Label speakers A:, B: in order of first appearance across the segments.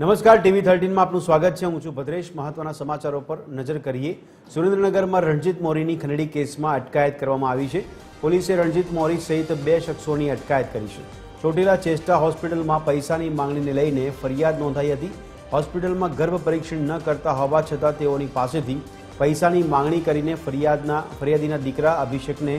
A: નમસ્કાર ટીવી થર્ટીનમાં આપનું સ્વાગત છે. હું છું ભદ્રેશ. મહત્વના સમાચારો પર નજર કરીએ. સુરેન્દ્રનગરમાં રણજીત મોરીની ખંડણી કેસમાં અટકાયત કરવામાં આવી છે. પોલીસે રણજીત મોરી સહિત બે શખ્સોની અટકાયત કરી છે. ચોટીલા ચેસ્ટા હોસ્પિટલમાં પૈસાની માંગણીને લઈને ફરિયાદ નોંધાઈ હતી. હોસ્પિટલમાં ગર્ભ પરીક્ષણ ન કરતા હોવા છતાં તેઓની પાસેથી પૈસાની માંગણી કરીને ફરિયાદના, ફરિયાદીના દીકરા અભિષેકને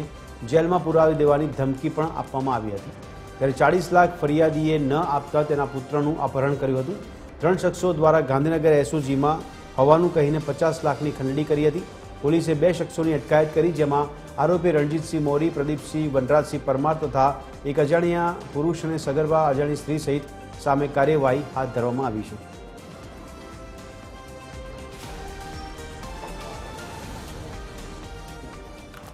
A: જેલમાં પુરાવી દેવાની ધમકી પણ આપવામાં આવી હતી. ત્યારે ચાળીસ લાખ ફરિયાદીએ ન આપતા તેના પુત્રનું અપહરણ કર્યું હતું. ત્રણ શખ્સો દ્વારા ગાંધીનગર એસઓજીમાં હોવાનું કહીને પચાસ લાખની ખંડણી કરી હતી. પોલીસે બે શખ્સોની અટકાયત કરી, જેમાં આરોપી રણજીતસિંહ મોરી, પ્રદીપસિંહ વનરાજસિંહ પરમાર તથા એક અજાણ્યા પુરુષ અને સગર્ભા અજાણી સ્ત્રી સહિત સામે કાર્યવાહી હાથ ધરવામાં આવી છે.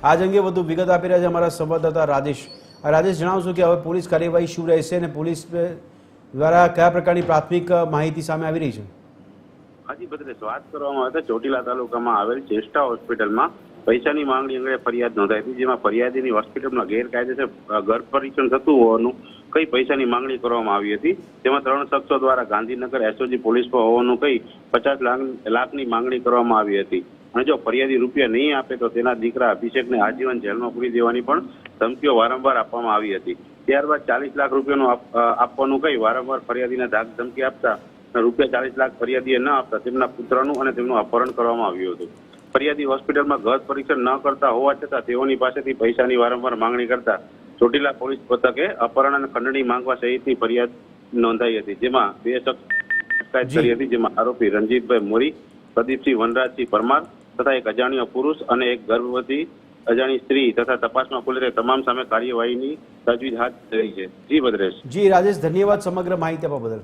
A: આજ અંગે વધુ વિગત આપી રહ્યા છે અમારા સંવાદદાતા રાજેશ રાજેશ જણાવશો કે હવે પોલીસ કાર્યવાહી શું રહેશે અને પોલીસ દ્વારા કયા પ્રકારની પ્રાથમિક માહિતી સામે આવી રહી છે?
B: હાજી ભદ્રેશ વાત કરવામાં આવે તો ચોટીલા તાલુકામાં આવેલ ચેષ્ટા હોસ્પિટલમાં પૈસાની માંગણી અંગે ફરિયાદ નોંધાઈ હતી, જેમાં ફરિયાદીની હોસ્પિટલમાં ગેરકાયદેસર ગર્ભ પરીક્ષણ થતું હોવાનું કઈ પૈસાની માંગણી કરવામાં આવી હતી તેમાં ત્રણ શખ્સો દ્વારા ગાંધીનગર એસઓજી પોલીસ પર હોવાનું કહી પચાસ લાખ, લાખની માંગણી કરવામાં આવી હતી. અને જો ફરિયાદી રૂપિયા નહીં આપે તો તેના દીકરા અભિષેકને આજીવન જેલમાં પૂરી દેવાની પણ ધમકીઓ વારંવાર આપવામાં આવી હતી. ત્યારબાદ ચાલીસ લાખ રૂપિયાનું આપવાનું કહી વારંવાર ફરિયાદીને ધાક ધમકી આપતા રૂપિયા ચાલીસ લાખ ફરિયાદીએ ન આપતા તેમના પુત્રનું અને તેમનું અપહરણ કરવામાં આવ્યું હતું. ફરિયાદી હોસ્પિટલમાં ગર્ભ પરીક્ષણ ન કરતા હોવા છતાં તેઓની પાસેથી પૈસાની વારંવાર માંગણી કરતા ચોટીલા પોલીસ પથકે અપહરણ અને ખંડણી માંગવા સહિતની ફરિયાદ નોંધાઈ હતી જેમાં બે શખ્સ કરી હતી જેમાં આરોપી રણજીતભાઈ મોરી પ્રદીપસિંહ વનરાજસિંહ પરમાર તથા એક અજાણ્યો પુરુષ અને એક ગર્ભવતી અજાણી સ્ત્રી તથા તપાસમાં પોલીસે તમામ સામે કાર્યવાહીની તજવીજ હાથ ધરી છે. જી, ભદ્રેશ.
A: જી, રાજેશ, ધન્યવાદ સમગ્ર માહિતી આપવા બદલ.